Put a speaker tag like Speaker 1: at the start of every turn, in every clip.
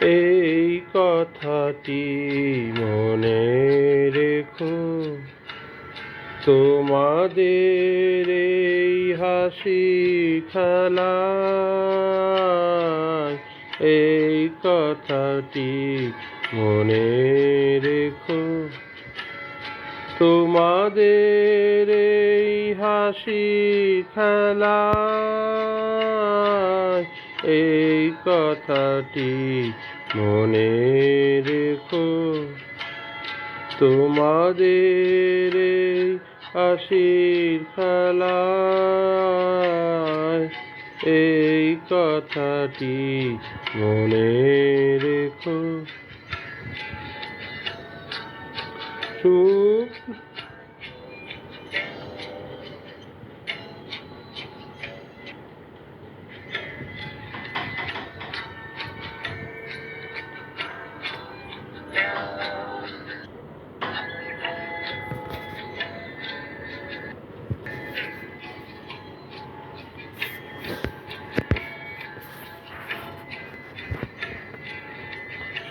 Speaker 1: এই কথাটি মনে রেখো। তোমাদের এই হাসি খেলা এই কথাটি মনে রেখো। তোমাদের এই হাসি খেলা এই কথাটি মনে রেখো। তোমাদের হাসির খেলায় এই কথাটি মনে রেখো। সুখ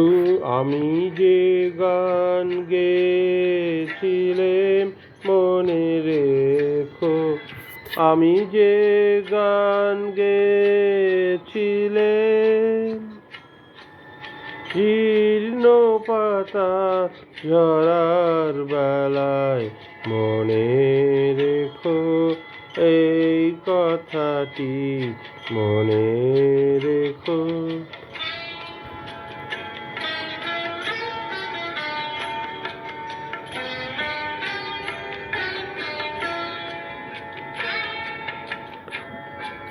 Speaker 1: সু আমি যে গান গেছিলেম মনে রেখো। আমি যে গান গেছিলেম জীর্ণ পাতা ঝরার বেলায় মনে রেখো। এই কথাটি মনে রেখো।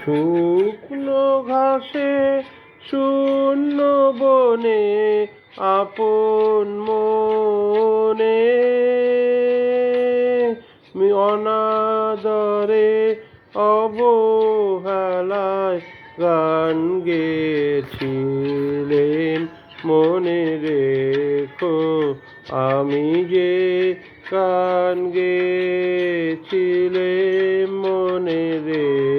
Speaker 1: শুকনো ঘাসে, শূন্য বনে, আপন মনে। অনাদরে অবহেলায় গান গেছিলেন মনে রেখো, আমি যে গান গেছিলেম মনে রেখো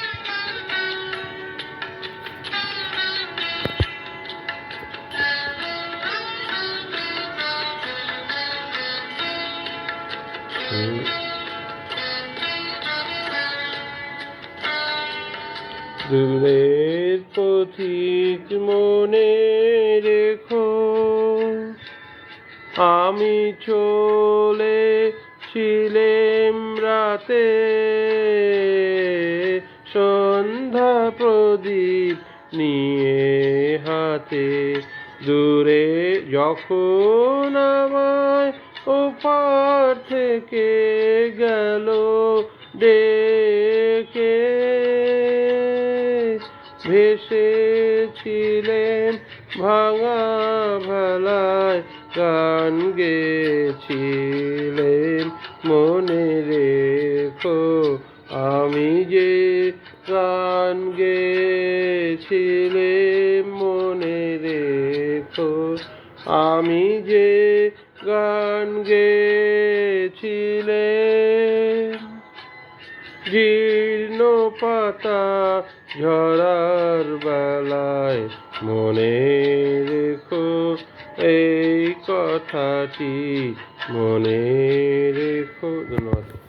Speaker 1: দূরের পথিক মনে রেখো। আমি চলে ছিলেম রাতে। সন্ধ্যা প্রদীপ নিয়ে হাতে। দূরে যখন আমায় ওপার থেকে গেল ডেকে। ভেসেছিলেন ভাঙা ভালায়, গান গেছিলেন মনে রেখো, আমি যে গান গেছিলেম মনে রেখো, আমি যে গান গেছিলেন জীর্ণ পাতা ঝরার বেলায় মনে রেখো এই কথাটি মনে রেখো ধন্যবাদ।